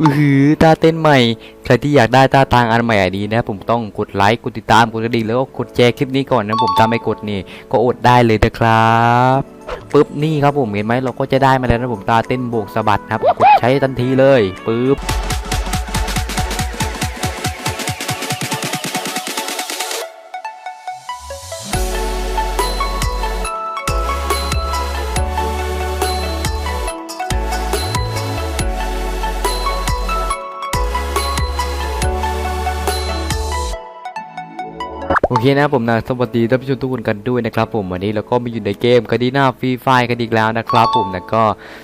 อือหือตาเต้นใหม่ ใครที่อยากได้ตาตางอันใหม่อันนี้นะผมต้องกดไลค์ กดติดตาม กดกระดิ่งแล้วก็กดแชร์คลิปนี้ก่อนนะผมถ้าไม่กดนี่ ก็อดได้เลยนะครับปุ๊บนี่ครับผมเห็นไหมเราก็จะได้มาแล้วนะผมตาเต้นโบกสะบัดนะครับ กดใช้ทันทีเลยปุ๊บ เคนะผมนะสวัสดีท่านผู้ชมทุกคนกันด้วยนะครับผมวันนี้เราก็มาอยู่ในเกมคดีหน้าฟรีไฟกันอีกแล้วนะครับผมนะก็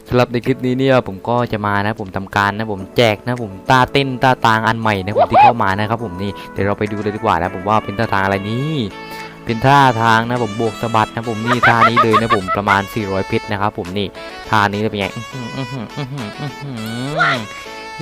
สำหรับในคลิปนี้เนี่ยผมก็จะมานะผมทำการนะผมแจกนะผมตาเต้นตาตางอันใหม่นะผมที่เข้ามานะครับผมนี่เดี๋ยวเราไปดูเลยดีกว่านะผมว่าเป็นท่าทางอะไรนี่เป็นท่าทางนะผมบวกสะบัดนะผมนี่ท่านี้เลยนะผมประมาณ 400เพชรนะครับผมนี่ท่านี้จะเป็นไง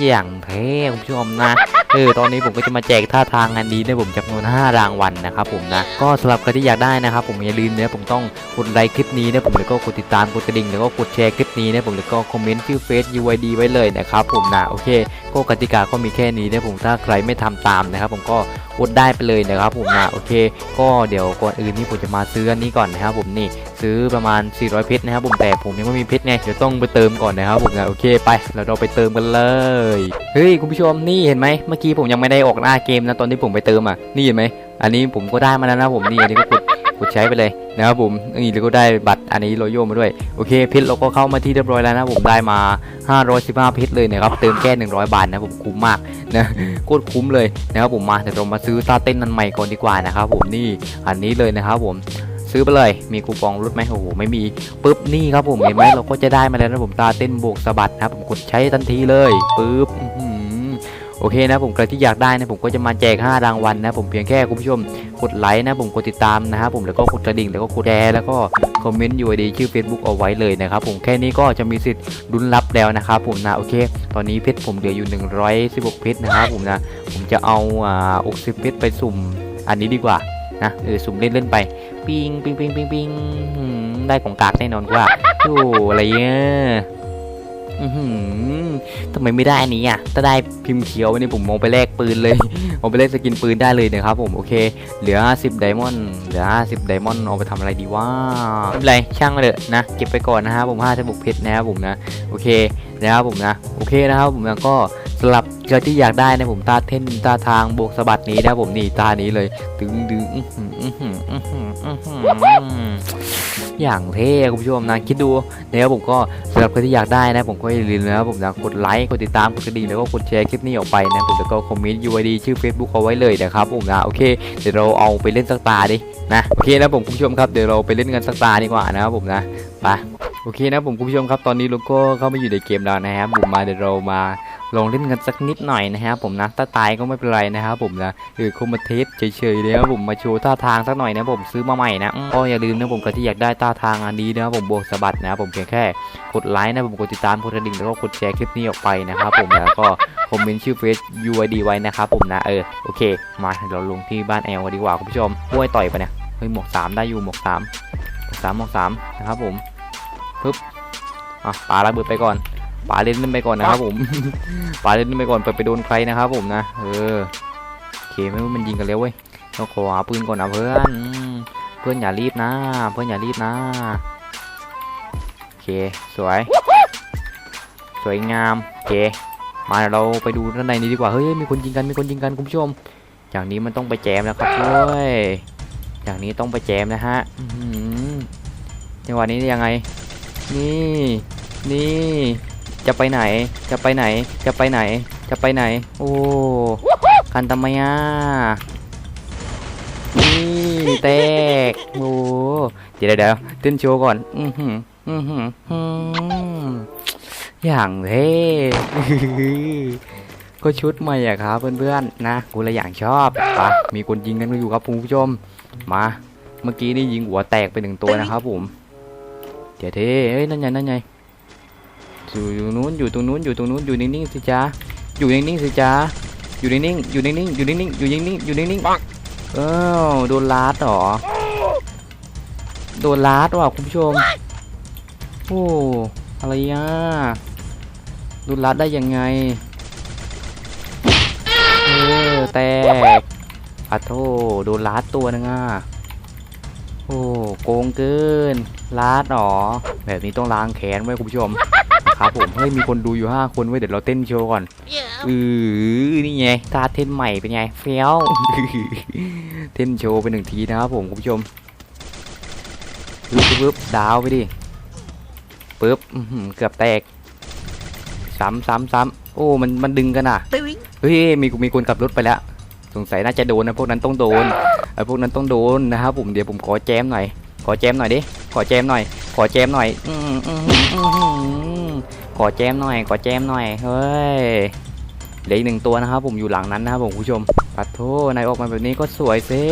อย่างเท่คุณผู้ชมนะเออตอนนี้ผมก็จะมาแจกท่าทางอันนี้นะผมจำนวน 5 รางวัลนะครับผมนะก็สำหรับใครที่อยากได้นะครับผมอย่าลืมนะผมต้องกดไลค์คลิปนี้นะผมแล้วก็กดติดตามกดกระดิ่งแล้วก็กดแชร์คลิปนี้นะผมแล้วก็คอมเมนต์ชื่อเฟซ UID ไว้เลยนะครับผมนะโอเคก็กติกาก็มีแค่นี้นะผมถ้าใครไม่ทำตามนะครับผมก็อดได้ไปเลยนะครับผมนะโอเค ก็เดี๋ยวก่อนอื่นนี่ผมจะมาซื้ออันนี้ก่อนนะครับผมนี่ซื้อประมาณ 400 เพชรนะครับผมแต่ผมยังไม่มีเพชรไงเดี๋ยวต้องไปเติมก่อนนะครับผมนะโอเคไปเราเราไปเติมกันเลยเฮ้ยคุณผู้ชมนี่เห็นไหมเมื่อกี้ผมยังไม่ได้ออกหน้าเกมนะตอนที่ผมไปเติมอะนี่เห็นไหมอันนี้ผมก็ได้มาแล้วนะผมนี่อันนี้ก็กดกดใช้ไปเลยนะครับผมนี่แล้วก็ได้บัตรอันนี้โรโยมาด้วยโอเคเพชรเราก็เข้ามาที่เรียบร้อยแล้วนะผมได้มา 515เพชรเลยนะครับเติมแค่100 บาทนะผมคุ้มมากนะโคตรคุ้มเลยนะครับผมมาเดี๋ยวเรามาซื้อตาเต้นนันใหม่ก่อนดีกว่านะครับผมนี่อันนี้เลยนะครับผม ซื้อไปเลย มีคูปองลดไหมโอ้โหไม่มีปุ๊บนี่ครับผมเห็นไหมเราก็จะได้มาแล้วนะผมตาเต้นโบกสะบัดนะครับผมกดใช้ทันทีเลยปุ๊บโอเคนะผมใครที่อยากได้นะผมก็จะมาแจก 5 รางวัลนะผมเพียงแค่คุณผู้ชมกดไลค์นะผมกดติดตามนะครับผมแล้วก็กดกระดิ่งแล้วก็กดแชร์แล้วก็คอมเมนต์ UID ชื่อ Facebook เอาไว้เลยนะครับผมแค่นี้ก็จะมีสิทธิ์ลุ้นรับแล้วนะครับผมนะโอเค ตอนนี้เพชรผมเหลืออยู่ 116 เพชรนะครับผมนะผมจะเอาอ่า60เพชรไปสุ่มอันนี้ดีกว่านะเออสุ่มเล่นๆไป ปิงปิงปิงปิงปิงได้ของกากแน่นอนกว่าโอ้อะไรเงี้ยทำไมไม่ได้อันนี้อะ ถ้าได้พิมพ์เขียววันี่ผมมองไปแลกปืนเลยเอาไปแลกสกินปืนได้เลยนะครับผม โอเค เหลือ 50 ไดมอนด์ เหลือ 50 ไดมอนด์ เอาไปทำอะไรดีวะไม่เป็นไร ช่างเถอะนะ เก็บไปก่อนนะครับผม5จะบุกเพชรนะครับผมนะ โอเคนะครับผมนะ โอเคนะครับผมนะก็ สำหรับใครที่อยากได้นะผมตาเท่นตาทางบวกสะบัดนี้นะผมนี่ตานี้เลยดึงดึงอื้อหืออื้อหืออื้อหืออื้อหือย่างเท่คุณผู้ชมนะคิดดูนะครับผมก็สำหรับใครที่อยากได้นะผมก็อย่าลืมนะครับผมนะกดไลค์กดติดตามกดกระดิ่งแล้วก็กดแชร์คลิปนี้ออกไปนะผมแล้วก็คอมเมนต์ UID ชื่อ Facebook เอาไว้เลยนะครับผมนะโอเคเดี๋ยวเราเอาไปเล่นสักตาดินะโอเคนะผมคุณผู้ชมครับเดี๋ยวเราไปเล่นกันสักตาดีกว่านะครับผมนะไปโอเคนะผมคุณผู้ชมครับตอนนี้เราก็เข้ามาอยู่ในเกมแล้วนะครับผมมาเดี๋ยวเรามา ลองเล่นกันสักนิดหน่อยนะครับผมนะถ้าตายก็ไม่เป็นไรนะครับผมนะเออคงมาเทสเฉยๆเลยครับผมมาโชว์ท่าทางสักหน่อยนะผมซื้อมาใหม่นะก็อย่าลืมนะผมใครที่อยากได้ท่าทางอันนี้นะครับผมบกสะบัดนะครับผมเพียงแค่กดไลค์นะผมกดติดตามกดกระดิ่งแล้วก็กดแชร์คลิปนี้ออกไปนะครับผมแล้วก็คอมเมนต์ชื่อเฟซ UID ไว้นะครับผมนะเออโอเค มาเราลงที่บ้านแอลกันดีกว่าคุณผู้ชมห้วยต่อยไปเนี่ยเฮ้ยหมวกสามได้อยู่หมวกสามหมวกสามหมวกสามนะครับผมปึ๊บอะปาระเบิดไปก่อน ปาเล่นเล่นไปก่อนนะครับผมปาเล่นเล่นไปก่อนเปิดไปโดนใครนะครับผมนะ เออโอเคไม่ว่ามันยิงกันแล้วเว้ยเราขอหาปืนก่อนนะเพื่อน เพื่อนอย่ารีบนะ เพื่อนอย่ารีบนะโอเคสวย สวยงามโอเคมาเดี๋ยวเราไปดูด้านในนี้ดีกว่าเฮ้ยมีคนยิงกันมีคนยิงกันคุณผู้ชม อย่างนี้มันต้องไปแจมแล้วครับเว้ยอย่างนี้ต้องไปแจมนะฮะอื้อหือจังหวะนี้ยังไง นี่ นี่ จะไปไหน จะไปไหน จะไปไหน จะไปไหน โอ้กันทำไมอะนี่แตกโอ้เดี๋ยวเดี๋ยวเต้นโชว์ก่อน อือหืออือหืออืมอย่างเท่ก็ชุดใหม่อะครับเพื่อนๆนะกูเลยอย่างชอบปะมีคนยิงกันอยู่ครับคุณผู้ชม มาเมื่อกี้นี่ยิงหัวแตกไปหนึ่งตัวนะครับผมเดี๋ยวเท่เอ้ยนั่นไงนั่นไง อยู่อยู่นู้นอยู่ตรงนู้นอยู่ตรงนู้นอยู่นิ่งๆสิจ้าอยู่นิ่งๆสิจ้าอยู่นิ่งๆอยู่นิ่งๆอยู่นิ่งๆอยู่นิ่งๆอยู่นิ่งๆเอ้าโดนลาดเหรอโดนลาดว่ะคุณผู้ชมโอ้อะไรอะดูรัดได้ยังไงอแตกอะโทโดนลัดตัวนึงอะโอ้โกงเกินลัดหรอแบบนี้ต้องล้างแขนไว้คุณผู้ชมนะ ครับผม เฮ้ย มีคนดูอยู่ 5 คนไว้ย เดี๋ยวเราเต้นโชว์ก่อน Yeah. อือนี่ไงตาเต้นใหม่เป็นไง เฟี้ยว เต้นโชว์ไปหนึ่งทีนะครับผมคุณผู้ชมปึ๊บปึ๊บปึ๊บดาวไปดิปึ๊บอื้อหือเกือบแตก ซ้ำซ้ำซ้ำโอ้ มัน มันดึงกันอะ Doing. เฮ้ย มี มีคนขับรถไปแล้ว สงสัยน่าจะโดนนะพวกนั้นต้องโดนไอ้พวกนั้นต้องโดนนะครับผม เดี๋ยวผมขอแจมหน่อย ขอแจมหน่อยดิ ขอแจมหน่อย ขอแจมหน่อย อืมอืมอืมอืม ขอแจมหน่อยขอแจมหน่อยเฮ้ยเหลืออีกหนึ่งตัวนะครับ ผมอยู่หลังนั้นนะครับผมคุณผู้ชมปัดโทนายออกมาแบบนี้ก็สวยเซ่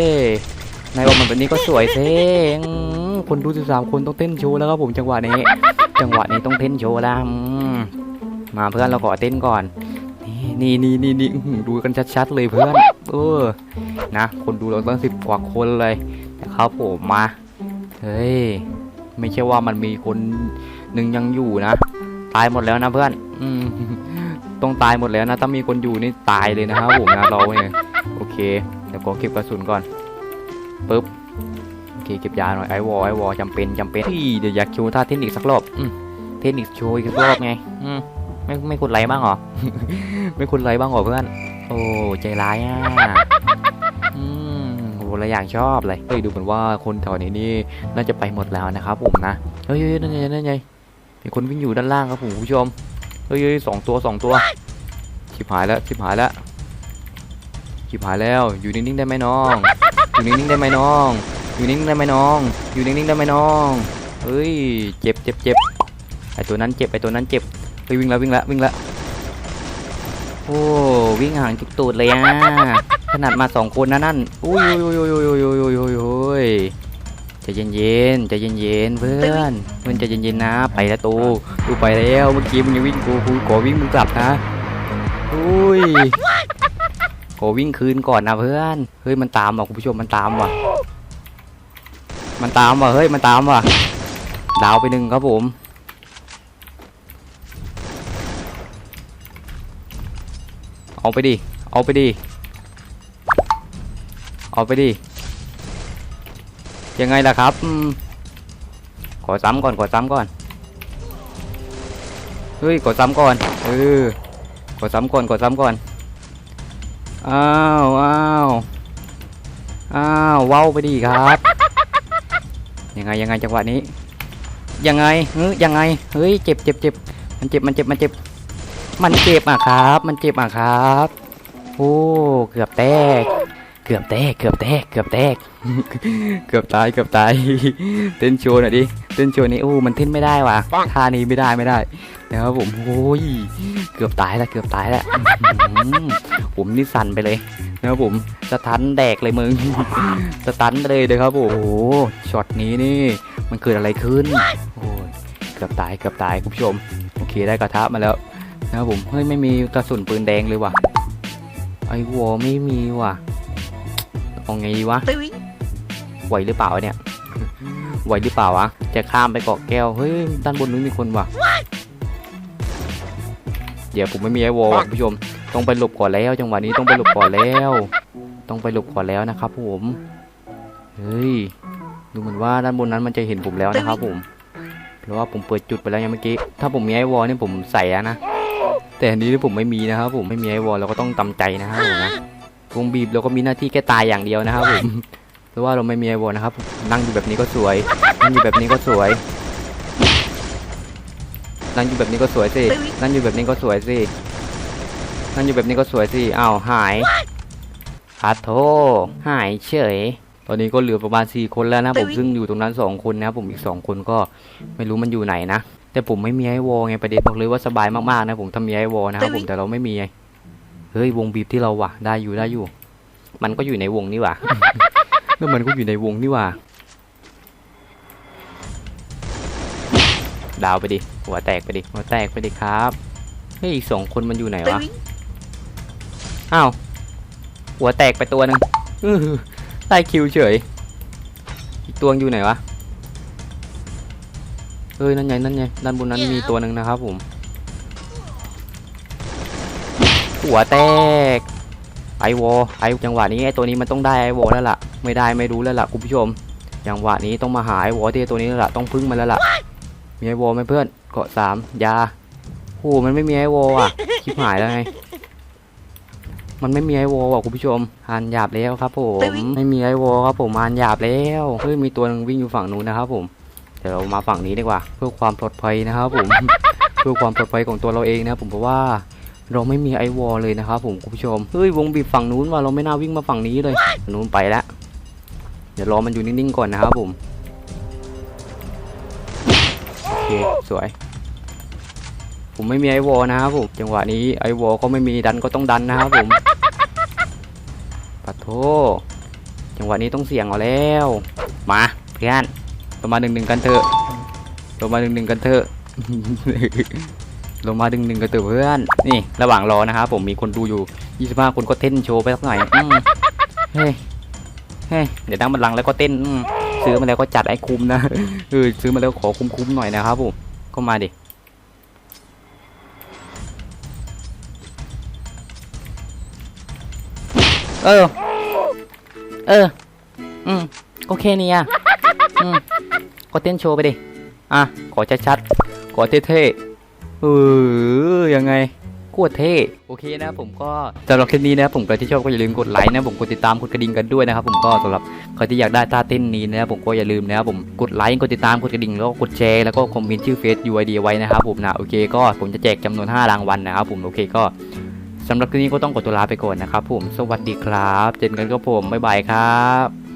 นายออกมาแบบนี้ก็สวยเซ่คนดูสิบสามคนต้องเต้นโชว์แล้วครับผมจังหวะนี้ จังหวะนี้ต้องเต้นโชว์แล้วมมาเพื่อนเราขอเต้นก่อนนี่นี่นี่นี่ดูกันชัดๆเลยเพื่อนเออนะ คนดูเราตั้งสิบกว่าคนเลยแต่ครับผมมาเฮ้ยไม่ใช่ว่ามันมีคนหนึ่งยังอยู่นะ ตายหมดแล้วนะเพื่อน อืมต้องตายหมดแล้วนะถ้ามีคนอยู่นี่ตายเลยนะครับผมนะเราเนี่ยโอเคเดี๋ยวขอเก็บกระสุนก่อนปึ๊บโอเคเก็บยาหน่อยไอวอลไอวอลจำเป็นจำเป็นพี่เดี๋ยวอยากโชว์ท่าเทคนิคสักรอบอืมเทคนิคโชว์อีกสักรอบไงอืมไม่ไม่กดไลค์บ้างเหรอ ไม่คุณไรบ้างเหรอเพื่อน โอ้ใจร้ายอะอืมโอ้ละอย่างชอบเลยเฮ้ยดูเหมือนว่าคนแถวนี้นี่น่าจะไปหมดแล้วนะครับผมนะเฮ้ยเฮ้ยนั่นไงนั่นไงีคนวิ่งอยู่ด้านล่างครับผมผู้ชมเฮ้ยสองตัวสองตัวชิบหายแล้วชิบหายแล้วชิบหายแล้วอยู่นิ่งๆได้ไหมน้อง อยู่นิ่งๆได้ไหมน้อง อยู่นิ่งๆได้ไหมน้อง อยู่นิ่งๆได้ไหมน้องเฮ้ยเจ็บเจ็บเจ็บไอตัวนั้นเจ็บไอตัวนั้นเจ็บไปวิ่งแล้ววิ่งแล้ววิ่งแล้วโอ้วิ่งห่างจุกตูดเลยอะขนาดมาสองคนนะนั่นอุ้ยโอ้ยโอ้ยโอ้ยโอ้ยโอ้ยโอ้ย ใจเย็นเย็นๆใจเย็นเย็นๆเพื่อนเพื่อนใจเย็นเย็นๆนะ ไปแล้วตูตูไปแล้วเมื่อกี้มึงยังวิ่งกูกูขอวิ่งมึงกลับนะอุ้ยขอวิ่งคืนก่อนนะเพื่อนเฮ้ยมันตามว่ะคุณผู้ชมมันตามว่ะ มันตามว่ะเฮ้ยมันตามว่ะ ดาวไปหนึ่งครับผมเอาไปดิ เอาไปดิ เอาไปดิ ยังไงล่ะครับ ขอซ้ำก่อน ขอซ้ำก่อน เฮ้ย ขอซ้ำก่อน เออ ขอซ้ำก่อน ขอซ้ำก่อน อ้าว อ้าว อ้าวว้าไปดิครับ ยังไง ยังไงจังหวะนี้ ยังไง เฮ้ย ยังไง เฮ้ย เจ็บเจ็บเจ็บมันเจ็บ มันเจ็บ มันเจ็บ มันเจ็บอะครับ มันเจ็บอะครับ โอ้ เกือบแตก เกือบแตก เกือบแตก เกือบแตก เกือบตาย เกือบตาย เต้นโชว์หน่อยดิ เต้นโชว์นี่โอ้ มันเต้นไม่ได้ว่ะท่านี้ไม่ได้ไม่ได้ นะครับผม โอ้ย เกือบตายแล้วเกือบตายแล้วอื้อหือผมนี่สั่นไปเลยนะครับผมสตันแดกเลยมึงสตันไปเลยนะครับผมโอ้โห ช็อตนี้นี่ มันเกิดอะไรขึ้น โอ้ย เกือบตาย เกือบตายคุณผู้ชม โอเค ได้กระทะมาแล้วนะครับผม เฮ้ย ไม่มีกระสุนปืนแดงเลยว่ะ ไอ้วอไม่มีว่ะ เอาไงดีวะ Doing. ไหวหรือเปล่าเนี่ยไหวหรือเปล่าวะจะข้ามไปเกาะแก้วเฮ้ยด้านบนนู้นมีคนว่ะเดี๋ยวผมไม่มีไอ้วอลว่ะคุณผู้ชม ต้องไปหลบก่อนแล้วจังหวะนี้ต้องไปหลบก่อนแล้ว ต้องไปหลบก่อนแล้วนะครับ ผมเฮ้ยดูเหมือนว่าด้านบนนั้นมันจะเห็นผมแล้วนะครับ ผม เพราะว่าผมเปิดจุดไปแล้วยังเมื่อกี้ถ้าผมมีไอ้วอลนี่ผมใส่อะนะแต่อันนี้ผมไม่มีนะครับผมไม่มีไอวอลเราก็ต้องตำใจนะครับผมนะ วงบีบเราก็มีหน้าที่แค่ตายอย่างเดียวนะครับผมเพราะว่าเราไม่มีไอวอลนะครับ นั่งอยู่แบบนี้ก็สวย นั่งอยู่แบบนี้ก็สวย นั่งอยู่แบบนี้ก็สวยสิ นั่งอยู่แบบนี้ก็สวยสิ นั่งอยู่แบบนี้ก็สวยสิอ้าวหายอาโทหายเฉย ตอนนี้ก็เหลือประมาณ4คนแล้วนะผมซึ่งอยู่ตรงนั้นสองคนนะครับผมอีกสองคนก็ไม่รู้มันอยู่ไหนนะ แต่ผมไม่มีไอวอลไงประเด็นบอกเลยว่าสบายมากๆนะผมถ้ามีไอวอลนะครับผมแต่เราไม่มีไงเฮ้ยวงบีบที่เราว่ะได้อยู่ได้อยู่ มันก็อยู่ในวงนี่หว่าแล้วมันก็อยู่ในวงนี่หว่าดาวไปดิหัวแตกไปดิหัวแตกไปดิครับเฮ้ยอีกสองคนมันอยู่ไหนวะ Doing. อ้าวหัวแตกไปตัวหนึ่งอื้อหือได้คิวเฉย อีกตัวอยู่ไหนวะเฮ้ยนั่นไงนั่นไงด้านบนนั้นมีตัวหนึ่งนะครับผม หัวแตกไอวอไอจังหวะนี้ไอตัวนี้มันต้องได้ไอวอแล้วล่ะ ไม่ได้ไม่รู้แล้วล่ะคุณผู้ชมจังหวะนี้ต้องมาหาไอวอที่ไอ้ตัวนี้แล้วล่ะต้องพึ่งมันแล้วล่ะ มีไอวอไหมเพื่อนเกาะสามยาโอ้มันไม่มีไอวออะชิบหายแล้วไงมันไม่มีไอวออะคุณผู้ชมหานหยาบแล้วครับผมไม่มีไอวอครับผมหานหยาบแล้วเฮ้ยมีตัวหนึงวิ่งอยู่ฝั่งนู้นนะครับผมเดี๋ยวเรามาฝั่งนี้ดีกว่า เพื่อความปลอดภัยนะครับผม เพื่อความปลอดภัยของตัวเราเองนะครับผมเพราะว่า เราไม่มีไอวอลเลยนะครับผมคุณผู้ชมเฮ้ยวงบีบฝั่งนู้นว่าเราไม่น่าวิ่งมาฝั่งนี้เลยฝั่งนู้นไปแล้วเดี๋ยวรอมันอยู่นิ่งๆก่อนนะครับผมโอเคสวย ผมไม่มีไอวอลนะครับผมจังหวะนี้ไอวอลก็ไม่มีดันก็ต้องดันนะครับผมปัดโทจังหวะนี้ต้องเสี่ยงเอาแล้ว มาเพื่อนเรามาหนึ่งหนึ่งกันเถอะเรามาหนึ่งหนึ่งกันเถอะ ลงมาดึงหนึ่งกันเถอเพื่อน นี่ระหว่างรอนะครับผมมีคนดูอยู่ 25 คนก็เต้นโชว์ไปสักหน่อยอืมเฮ้ยเฮ้ยเดี๋ยวนั่งบันลังแล้วก็เต้นอืมซื้อมาแล้วก็จัดไอ้คุ้มนะเออซื้อมาแล้วขอคุ้มๆหน่อยนะครับผมก็มาดิเออ เออ อืมก็แค่นี้อะ อืมก็เต้นโชว์ไปดิ อะ ขอชัดๆ ขอเท่ๆ เออยังไงโคตรเท่โอเคนะผมก็สำหรับคลิปนี้นะผมก็ที่ชอบก็อย่าลืมกดไลค์นะผมกดติดตามกดกระดิ่งกันด้วยนะครับผมก็สำหรับใครที่อยากได้ท่าเต้นนี้นะผมก็อย่าลืมนะครับผมกดไลค์กดติดตามกดกระดิ่งแล้วก็กดแชร์แล้วก็คอมเมนต์ชื่อเฟซ UID ไว้นะครับผมนะโอเคก็ผมจะแจกจำนวน 5 รางวัลนะครับผมโอเคก็สำหรับคลิปนี้ก็ต้องขอตัวลาไปก่อนนะครับผมสวัสดีครับ เจอกันครับผมบ๊ายบายครับ